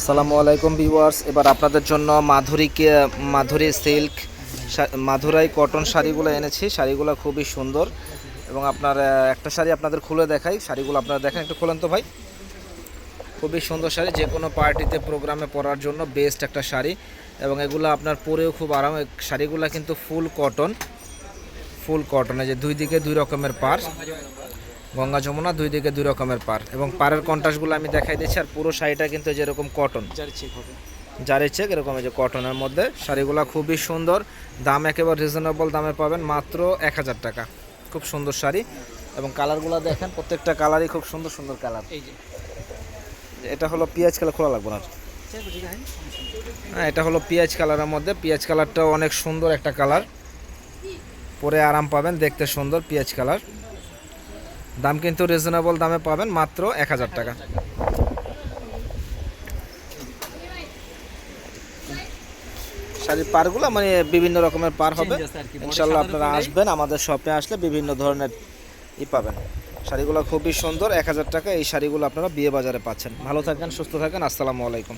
আসসালামু আলাইকুম ভিউয়ার্স, এবার আপনাদের জন্য মাধুরীকে মাধুরী সিল্ক মাধুরাই কটন শাড়িগুলো এনেছি। শাড়িগুলো খুবই সুন্দর এবং আপনার একটা শাড়ি আপনাদের খুলে দেখাই। শাড়িগুলো আপনারা দেখেন, একটু খোলেন তো ভাই। খুবই সুন্দর শাড়ি, যে কোনো পার্টিতে, প্রোগ্রামে পরার জন্য বেস্ট একটা শাড়ি এবং এগুলো আপনার পরেও খুব আরাম। শাড়িগুলো কিন্তু ফুল কটন ফুল কটন যে দুই দিকে দুই রকমের পার। গঙ্গা যমুনা দুই দিকে দুই রকমের পার। এবং পারের কন্ট্রাস্টগুলো আমি দেখাই দিচ্ছি আর পুরো শাড়িটা কিন্তু যেরকম কটন যার ইচ্ছে এরকম যে কটনের মধ্যে। শাড়িগুলো খুবই সুন্দর দাম একেবারে রিজনেবল দামে পাবেন মাত্র এক হাজার টাকা। খুব সুন্দর শাড়ি। এবং কালারগুলো দেখেন প্রত্যেকটা কালারই খুব সুন্দর সুন্দর কালার এই যে। এটা হলো পেঁয়াজ কালার খোলা লাগবে না হ্যাঁ এটা হলো পেঁয়াজ কালারের মধ্যে। পেঁয়াজ কালারটাও অনেক সুন্দর একটা কালার পরে আরাম পাবেন দেখতে সুন্দর পেঁয়াজ কালার দাম কিন্তু রিজনেবল দামে পাবেন মাত্র এক হাজার টাকা। শাড়ির পারগুলো মানে বিভিন্ন রকমের পার হবে। ইনশাল্লাহ আপনারা আসবেন আমাদের শপে আসলে বিভিন্ন ধরনের ই পাবেন। শাড়িগুলো খুবই সুন্দর এক হাজার টাকা এই শাড়িগুলো আপনারা বিয়ে বাজারে পাচ্ছেন। ভালো থাকেন সুস্থ থাকেন আসসালামু আলাইকুম।